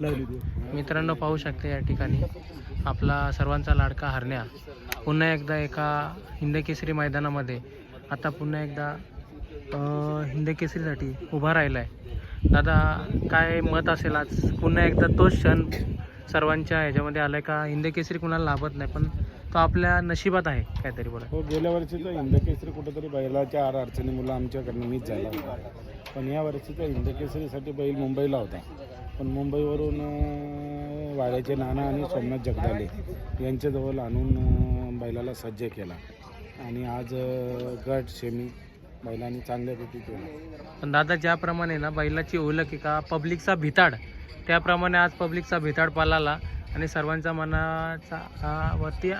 मित्रांनो पाहू शकता या ठिकाणी आपला सर्वांचा लाडका हरण्या. पुन्हा एकदा एका हिंदकेसरी मैदानामध्ये आता पुन्हा एकदा हिंदकेसरीसाठी उभा राहिला आहे दादा काय मत असेल आज? पुन्हा एकदा तोच क्षण सर्वांच्या ह्याच्यामध्ये आलाय का? हिंदकेसरी कुणाला लाभत नाही पण तो आपल्या नशिबात आहे काहीतरी बोला हो गेल्या वर्षीचा हिंदकेसरी कुठेतरी बैलाच्या आर अडचणी मुलं आमच्याकडनं मीच झाला होता. पण या वर्षीचा हिंदकेसरीसाठी बैल मुंबईला होता. पण मुंबईवरून वाड्याचे नाना आणि सोमनाथ जगदाले यांच्याजवळ आणून बैलाला सज्ज केला. आणि आज गट शेमी बैलांनी चांगल्यापैकी केला. पण दादा ज्याप्रमाणे ना बैलाची ओळख एका का पब्लिकचा भिताड त्याप्रमाणे आज पब्लिकचा भिताड पालाला. आणि सर्वांच्या मनाचा वरती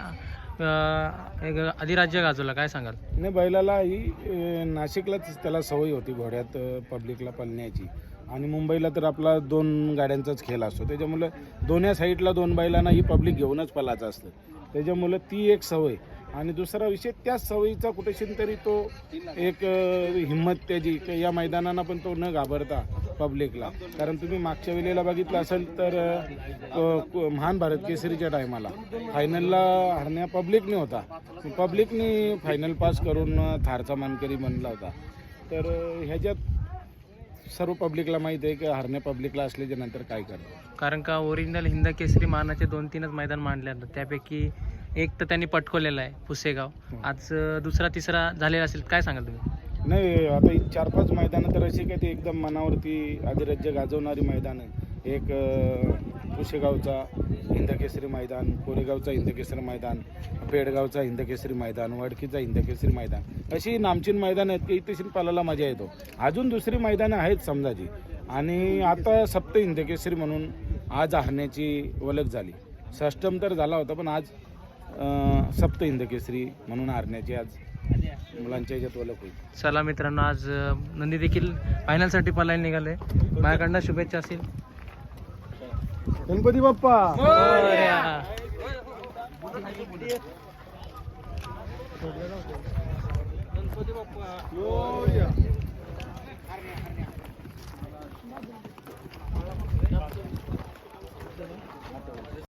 अधिराज्य गाजवला काय सांगाल? नाही बैलाला ही नाशिकलाच त्याला सवय होती घोड्यात पब्लिकला पळण्याची. आणि मुंबईला तर आपला दोन गाड्यांचाच खेळ असतो. त्याच्यामुळं दोन्ही साईडला दोन बैलांना ही पब्लिक घेऊनच पळायचं असतं. त्याच्यामुळं ती एक सवय. आणि दुसरा विषय त्याच सवयीचा कुठेशी तरी तो एक हिंमत त्याची. की या मैदानांना पण तो न घाबरता पब्लिकला कारण तुम्ही मागच्या वेळेला बघितलं असेल तर अं, महान भारत केसरीच्या टायमाला. फायनलला हरण्या पब्लिकने होता. पब्लिकने फायनल पास करून थारचा मानकरी बनला होता. तर अं, ह्याच्यात सर्व पब्लिकला माहीत आहे की हरण्या पब्लिकला असल्याच्या नंतर काय करतो कारण का ओरिजिनल हिंद केसरी मानाचे दोन तीनच मैदान मांडले आहेत. त्यापैकी एक तर त्यांनी पटकवलेला आहे पुसेगाव. आज अं, दुसरा तिसरा झालेला असेल काय सांगाल तुम्ही? नाही आता चार पाच मैदानं तर अशी काय ते एकदम मनावरती अधिराज्य गाजवणारी मैदानं एक अं, पुशेगावचा हिंदकेसरी मैदान कोरेगावचा हिंदकेसरी मैदान पेडगावचा हिंदकेसरी मैदान वडकीचा हिंदकेसरी मैदान अशी नामचीन मैदान आहेत की इथे पालाला मजा येतो. अजून दुसरी मैदानं आहेत समजाची आणि आता सप्त हिंदकेसरी म्हणून आज हरण्याची ओळख झाली. षष्टम तर झाला होता पण आज सप्त हिंदकेसरी म्हणून हरण्याची आज मुलांच्या याच्यात ओळख होईल. चला मित्रांनो आज नंदी देखील फायनलसाठी पलायला निघाले. माझ्याकडनं शुभेच्छा असतील गणपती बाप्पा. गणपती बाप्पा